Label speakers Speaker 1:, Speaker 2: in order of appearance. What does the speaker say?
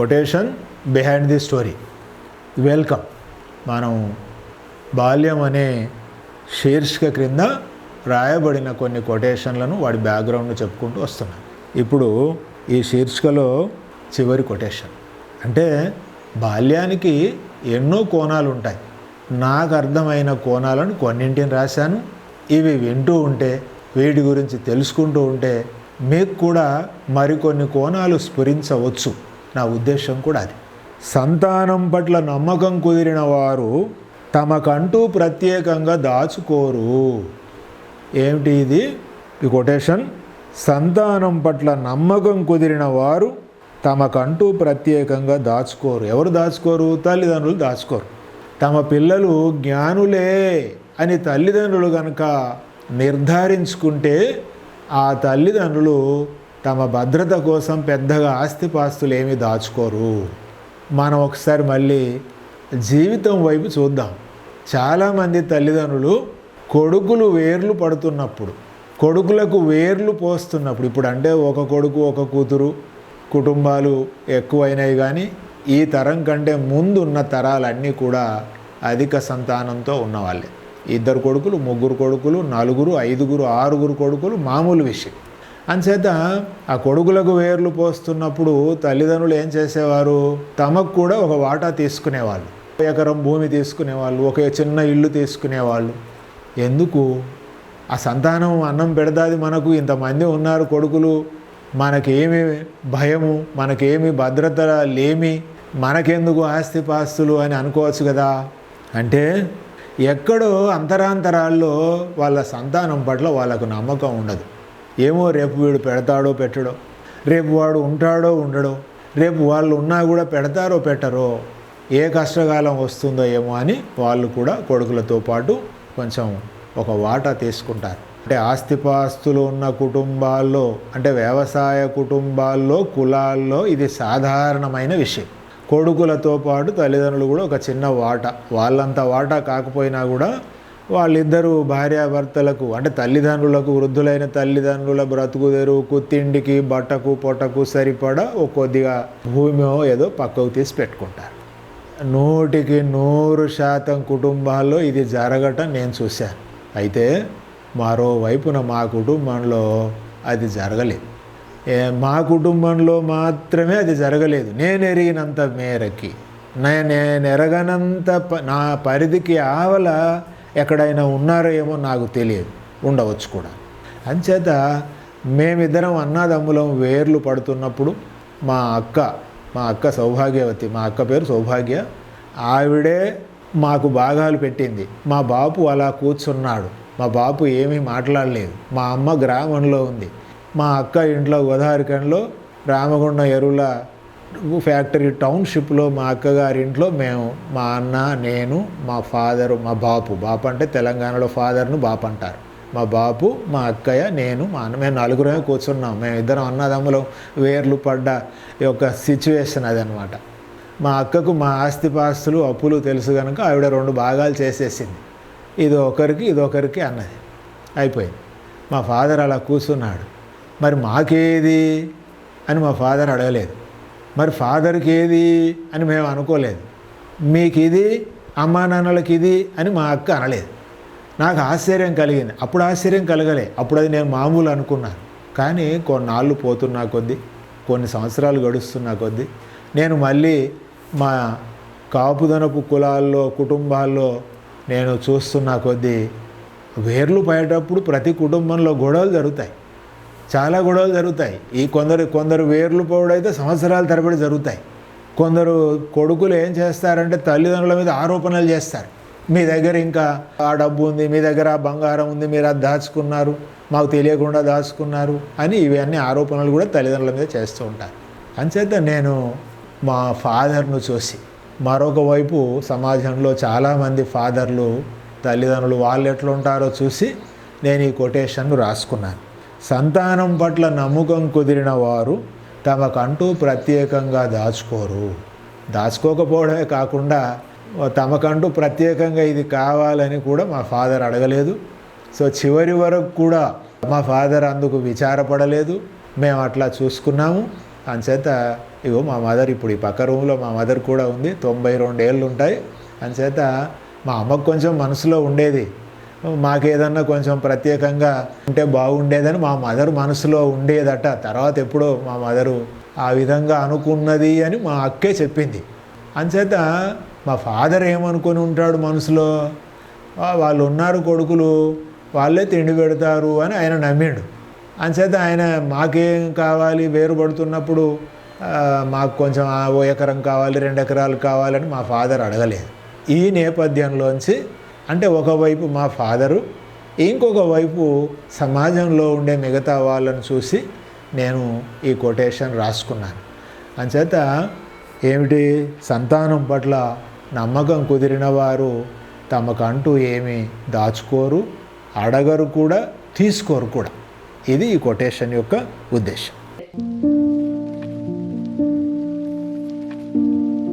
Speaker 1: Quotation behind the story welcome మనం బాల్యం అనే శీర్షిక క్రింద రాయబడిన కొన్ని కొటేషన్లను వాడి బ్యాక్గ్రౌండ్ చెప్పుకుంటూ వస్తున్నాం ఇప్పుడు ఈ శీర్షికలో చివరి కొటేషన్ అంటే బాల్యానికి ఎన్నో కోణాలు ఉంటాయి నాకు అర్థమైన కోణాలను కొన్నింటిని రాశాను. ఇవి వింటూ ఉంటే వీటి గురించి తెలుసుకుంటూ ఉంటే మీకు కూడా మరికొన్ని కోణాలు స్ఫురించవచ్చు. నా ఉద్దేశం కూడా అది. సంతానం పట్ల నమ్మకం కుదిరిన వారు తమకంటూ ప్రత్యేకంగా దాచుకోరు. ఏమిటి ఇది? ఈ కొటేషన్. సంతానం పట్ల నమ్మకం కుదిరిన వారు తమకంటూ ప్రత్యేకంగా దాచుకోరు. ఎవరు దాచుకోరు? తల్లిదండ్రులు దాచుకోరు. తమ పిల్లలు జ్ఞానులే అని తల్లిదండ్రులు కనుక నిర్ధారించుకుంటే ఆ తల్లిదండ్రులు తమ భద్రత కోసం పెద్దగా ఆస్తిపాస్తులు ఏమీ దాచుకోరు. మనం ఒకసారి మళ్ళీ జీవితం వైపు చూద్దాం. చాలామంది తల్లిదండ్రులు కొడుకులు వేర్లు పడుతున్నప్పుడు కొడుకులకు వేర్లు పోస్తున్నప్పుడు ఇప్పుడు అంటే ఒక కొడుకు ఒక కూతురు కుటుంబాలు ఎక్కువైనాయి కానీ ఈ తరం కంటే ముందున్న తరాలన్నీ కూడా అధిక సంతానంతో ఉన్నవాళ్ళే. ఇద్దరు కొడుకులు ముగ్గురు కొడుకులు నలుగురు ఐదుగురు ఆరుగురు కొడుకులు మామూలు విషయం. అంచేత ఆ కొడుకులకు వేర్లు పోస్తున్నప్పుడు తల్లిదండ్రులు ఏం చేసేవారు? తమకు కూడా ఒక వాటా తీసుకునేవాళ్ళు. ఎకరం భూమి తీసుకునేవాళ్ళు ఒక చిన్న ఇల్లు తీసుకునేవాళ్ళు. ఎందుకు? ఆ సంతానం అన్నం పెడతాది మనకు ఇంతమంది ఉన్నారు కొడుకులు. మనకేమి భయము మనకేమి భద్రత లేమి మనకెందుకు ఆస్తిపాస్తులు అని అనుకోవచ్చు కదా? అంటే ఎక్కడో అంతరాంతరాల్లో వాళ్ళ సంతానం పట్ల వాళ్ళకు నమ్మకం ఉండదు. ఏమో రేపు వీడు పెడతాడో పెట్టడో రేపు వాడు ఉంటాడో ఉండడో రేపు వాళ్ళు ఉన్నా కూడా పెడతారో పెట్టరో ఏ కష్టకాలం వస్తుందో ఏమో అని వాళ్ళు కూడా కొడుకులతో పాటు కొంచెం ఒక వాటా తీసుకుంటారు. అంటే ఆస్తిపాస్తులు ఉన్న కుటుంబాల్లో అంటే వ్యవసాయ కుటుంబాల్లో కులాల్లో ఇది సాధారణమైన విషయం. కొడుకులతో పాటు తల్లిదండ్రులు కూడా ఒక చిన్న వాటా వాళ్ళంత వాటా కాకపోయినా కూడా వాళ్ళిద్దరూ భార్యాభర్తలకు అంటే తల్లిదండ్రులకు వృద్ధులైన తల్లిదండ్రుల బ్రతుకు తెరువుకు తిండికి బట్టకు పొట్టకు సరిపడా ఓ కొద్దిగా భూమి ఏదో పక్కకు తీసి పెట్టుకుంటారు. నూటికి నూరు శాతం కుటుంబాల్లో ఇది జరగటం నేను చూశాను. అయితే మరోవైపున మా కుటుంబంలో అది జరగలేదు. మా కుటుంబంలో మాత్రమే అది జరగలేదు. నేను ఎరిగినంత మేరకి నేను ఎరగనంత ప- నా పరిధికి ఆవల ఎక్కడైనా ఉన్నారో ఏమో నాకు తెలియదు. ఉండవచ్చు కూడా. అంచేత మేమిద్దరం అన్నదమ్ములం వేర్లు పడుతున్నప్పుడు మా అక్క మా అక్క సౌభాగ్యవతి మా అక్క పేరు సౌభాగ్య ఆవిడే మాకు భాగాలు పెట్టింది. మా బాపు అలా కూర్చున్నాడు. మా బాపు ఏమీ మాట్లాడలేదు. మా అమ్మ గ్రామంలో ఉంది. మా అక్క ఇంట్లో గోదావరికంలో రామగుండం ఎరువుల ఫ్యాక్టరీ టౌన్షిప్లో మా అక్కగారి ఇంట్లో మేము మా అన్న నేను మా ఫాదరు మా బాపు. బాపు అంటే తెలంగాణలో ఫాదర్ను బాపు అంటారు. మా బాపు మా అక్కయ్య నేను మా అన్న. మేము నలుగురమే కూర్చున్నాం. మేము ఇద్దరం అన్నదమ్ములం వేర్లు పడ్డ ఈ యొక్క సిచ్యువేషన్ అదనమాట. మా అక్కకు మా ఆస్తిపాస్తులు అప్పులు తెలుసు కనుక ఆవిడ రెండు భాగాలు చేసేసింది. ఇది ఒకరికి ఇది ఒకరికి అన్నది. అయిపోయింది. మా ఫాదర్ అలా కూర్చున్నాడు. మరి మాకేది? అని మా ఫాదర్ అడగలేదు. మరి ఫాదర్కి ఏది అని మేము అనుకోలేదు. మీకు ఇది అమ్మా నాన్నలకి ఇది అని మా అక్క అనలేదు. నాకు ఆశ్చర్యం కలిగింది. అప్పుడు ఆశ్చర్యం కలగలే. అప్పుడు అది నేను మామూలు అనుకున్నాను కానీ కొన్నాళ్ళు పోతున్నా కొద్దీ కొన్ని సంవత్సరాలు గడుస్తున్నా కొద్దీ నేను మళ్ళీ మా కాపుదనపు కులాల్లో కుటుంబాల్లో నేను చూస్తున్న కొద్దీ వేర్లు పడేటప్పుడు ప్రతి కుటుంబంలో గొడవలు జరుగుతాయి. చాలా గొడవలు జరుగుతాయి. ఈ కొందరు కొందరు వేర్లు పోవడైతే సంవత్సరాల తరబడి జరుగుతాయి. కొందరు కొడుకులు ఏం చేస్తారంటే తల్లిదండ్రుల మీద ఆరోపణలు చేస్తారు. మీ దగ్గర ఇంకా ఆ డబ్బు ఉంది మీ దగ్గర ఆ బంగారం ఉంది మీరు అది దాచుకున్నారు మాకు తెలియకుండా దాచుకున్నారు అని ఇవన్నీ ఆరోపణలు కూడా తల్లిదండ్రుల మీద చేస్తూ ఉంటారు. అంచేత నేను మా ఫాదర్ను చూసి మరొక వైపు సమాజంలో చాలామంది ఫాదర్లు తల్లిదండ్రులు వాళ్ళు ఎట్లా ఉంటారో చూసి నేను ఈ కొటేషన్ను రాసుకున్నాను. సంతానం పట్ల నమ్మకం కుదిరిన వారు తమకంటూ ప్రత్యేకంగా దాచుకోరు. దాచుకోకపోవడమే కాకుండా తమకంటూ ప్రత్యేకంగా ఇది కావాలని కూడా మా ఫాదర్ అడగలేదు. సో చివరి వరకు కూడా మా ఫాదర్ అందుకు విచారపడలేదు. మేము అట్లా చూసుకున్నాము. అంచేత ఇగో మా మదర్ ఇప్పుడు ఈ పక్క రూమ్లో మా మదర్ కూడా ఉంది. తొంభై రెండు ఏళ్ళు ఉంటాయి. అంచేత మా అమ్మకు కొంచెం మనసులో ఉండేది. మాకేదన్నా కొంచెం ప్రత్యేకంగా ఉంటే బాగుండేదని మా మదర్ మనసులో ఉండేదట. తర్వాత ఎప్పుడో మా మదరు ఆ విధంగా అనుకున్నది అని మా అక్కే చెప్పింది. అంచేత మా ఫాదర్ ఏమనుకొని ఉంటాడు మనసులో? వాళ్ళు ఉన్నారు కొడుకులు వాళ్ళే తిండి పెడతారు అని ఆయన నమ్మిండు. అంచేత ఆయన మాకేం కావాలి వేరుపడుతున్నప్పుడు పడుతున్నప్పుడు మాకు కొంచెం ఓ ఎకరం కావాలి రెండు ఎకరాలు కావాలని మా ఫాదర్ అడగలేదు. ఈ నేపథ్యంలోంచి అంటే ఒకవైపు మా ఫాదరు ఇంకొక వైపు సమాజంలో ఉండే మిగతా వాళ్ళని చూసి నేను ఈ కొటేషన్ రాసుకున్నాను. అంచేత ఏమిటి? సంతానం పట్ల నమ్మకం కుదిరిన వారు తమకంటూ ఏమి దాచుకోరు అడగరు కూడా తీసుకోరు కూడా. ఇది ఈ కొటేషన్ యొక్క ఉద్దేశం.